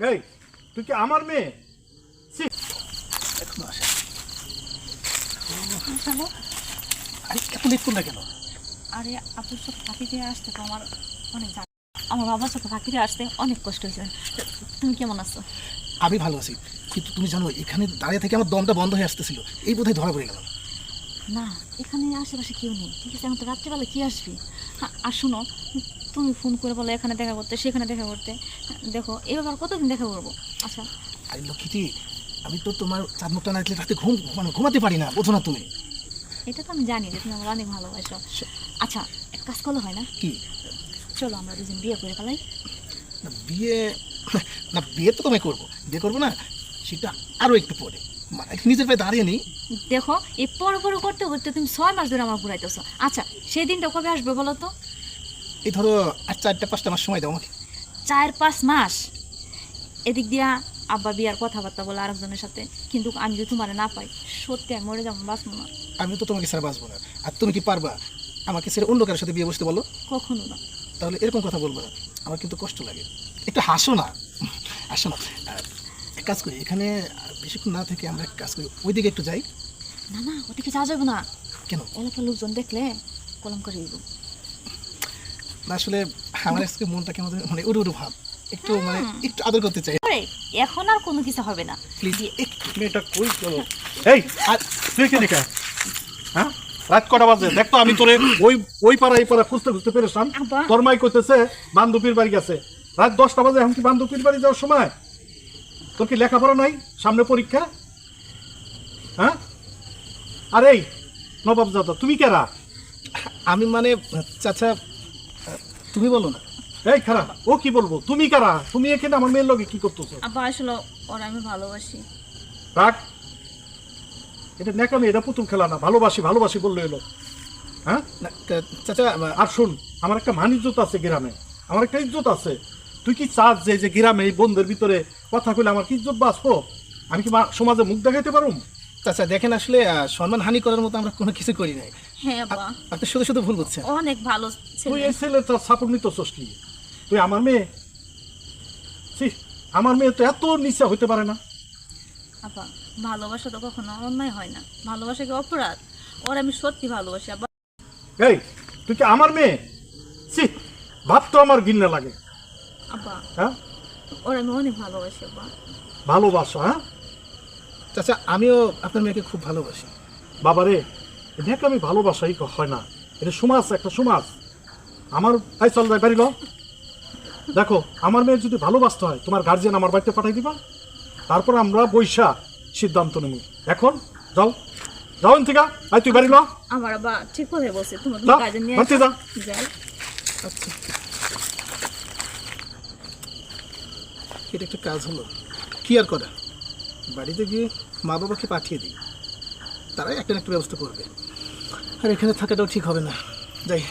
এই তুই কি আমার মেয়ে? এখনও আসে। আরে এত লেট করলে কেন? আরে আপুর সাথে ফাঁকি দিয়ে আসতে তো আমার অনেক আমার বাবার সাথে ফাঁকি দিয়ে আসতে অনেক কষ্ট হয়েছে। তুমি কেমন আছো? আমি ভালো আছি কিন্তু তুমি জানো এখানে দাঁড়িয়ে থেকে আমার দমটা বন্ধ হয়ে আসতেছিল। এই বোধহয় ধরা পড়ে গেলাম। না এখানে আশেপাশে কেউ নেই। ঠিক আছে এখন তো রাত্রেবেলা কি আসবি? আ- আর শোনো তুমি ফোন করে বলো এখানে দেখা করতে সেখানে দেখা করতে। দেখো এভাবে আর কতদিন দেখা করব? আচ্ছা। আরে লক্ষ্মীটি আমি তো তোমার চাঁদ মুখটা না রাতে ঘুম মানে ঘুমাতে পারি না বোঝো না তুমি। এটা তো আমি জানি যে তুমি আমার অনেক ভালোবাসো। আচ্ছা এক কাজ করলে হয় না? কি? চলো আমরা দুজন বিয়ে করে ফেলাই। না বিয়ে না বিয়ে তো তোমায় করব। বিয়ে করব না সেটা আরও একটু পরে। মানে নিজের পায়ে দাঁড়িয়ে নেই। দেখো এই পর পর করতে করতে তুমি ছয় মাস ধরে আমার ঘুরাইতেছো। আচ্ছা সেই দিনটা কবে আসবে বলো তো? এই ধরো আর চারটা পাঁচটা মাস সময় দাও আমাকে। চার পাঁচ মাস? এদিক দিয়া আব্বা বিয়ার কথাবার্তা বলে আরেকজনের সাথে কিন্তু আমি যদি তোমার না পাই। সত্যি আমি মরে যাব বাঁচবো না। আমি তো তোমাকে ছাড়া বাঁচবো না। আর তুমি কি পারবা আমাকে ছেড়ে অন্য কারোর সাথে বিয়ে বসতে বলো? কখনো না। তাহলে এরকম কথা বলব না। আমার কিন্তু কষ্ট লাগে। একটু হাসো না। হাসো না। এক কাজ করি এখানে বেশিক্ষণ না থেকে আমরা এক কাজ করি। ওইদিকে একটু যাই। না না ওদিকে যাওয়া যাবে না। কেন? এলাকার লোকজন দেখলে কলম করে আসলে আমার আজকে মনটা কেমন মানে উড়ু উড়ু ভাব। একটু মানে একটু আদর করতে চাই। এখন আর কোনো কিছু হবে না। প্লিজ একটু মেয়েটা কই গেল এই আর তুই কে? দেখা হ্যাঁ? রাত কটা বাজে? দেখতো আমি তোরে ওই ওই পাড়া এই পাড়া খুঁজতে খুঁজতে পেরেছিলাম তোর মাই করতেছে বান্ধবীর বাড়ি গেছে। রাত দশটা বাজে এখন কি বান্ধবীর বাড়ি যাওয়ার সময়? তোর কি লেখাপড়া নাই? সামনে পরীক্ষা? হ্যাঁ? আর এই নবাব দাদা তুমি কেরা? আমি মানে চাচা তুমি বলো না। এই খারাপ ও কি বলব? তুমি কারা? তুমি এখানে আমার মেয়ের লগে কি করতেছো? আব্বা আসলে ওরা আমি ভালোবাসি। রাখ এটা নেকামি এটা পুতুল খেলা না। ভালোবাসি ভালোবাসি বলল এলো। হ্যাঁ? চাচা আর শুন আমার একটা মান ইজ্জত আছে গ্রামে। আমার একটা ইজ্জত আছে। তুই কি চাস যে যে গ্রামে এই বন্ধের ভিতরে কথা কইলে আমার কি ইজ্জত বাঁচবো? আমি কি মা- সমাজে মুখ দেখাইতে পারুম? চাচা দেখেন আসলে সম্মান হানি করার মতো আমরা কোনো কিছু করি নাই। হ্যাঁ আপনি শুধু শুধু ভুল বুঝছেন। অনেক ভালো তুই ছেলে এই ছেলেটার সাপোর্ট নিতেছস কি? তুই আমার মেয়ে? আমার মেয়ে তো এত নিচে হইতে পারে না। আব্বা ভালোবাসা তো কখনো অন্যায় হয় না। ভালোবাসা কি অপরাধ? ওর আমি সত্যি ভালোবাসি আব্বা এই তুই কি আমার মেয়ে? ছি ভাবতো আমার গিন্না লাগে। আব্বা হ্যাঁ? ওর আমি অনেক ভালোবাসি আব্বা ভালোবাসো হ্যাঁ? চাচা আমিও আপনার মেয়েকে খুব ভালোবাসি। বাবারে দেখ আমি ভালোবাসাই হয় না। এটা সমাজ একটা সমাজ। আমার তাই চল যাই বাড়িল দেখো আমার মেয়ের যদি ভালোবাসতে হয় তোমার গার্জিয়ান আমার বাড়িতে পাঠাই দিবা। তারপর আমরা বৈশা সিদ্ধান্ত নেব। এখন যাও। যাও থেকে আই তুই বাড়িল আমার আব্বা ঠিক কথাই বলছে। তোমার কাজে নিয়ে বাড়িতে যা। যাই। আচ্ছা। এটা একটা কাজ হলো। কি আর করা? বাড়িতে গিয়ে মা বাবাকে পাঠিয়ে দিই। তারাই একটা একটা ব্যবস্থা করবে। আর এখানে থাকাটাও ঠিক হবে না। যাই।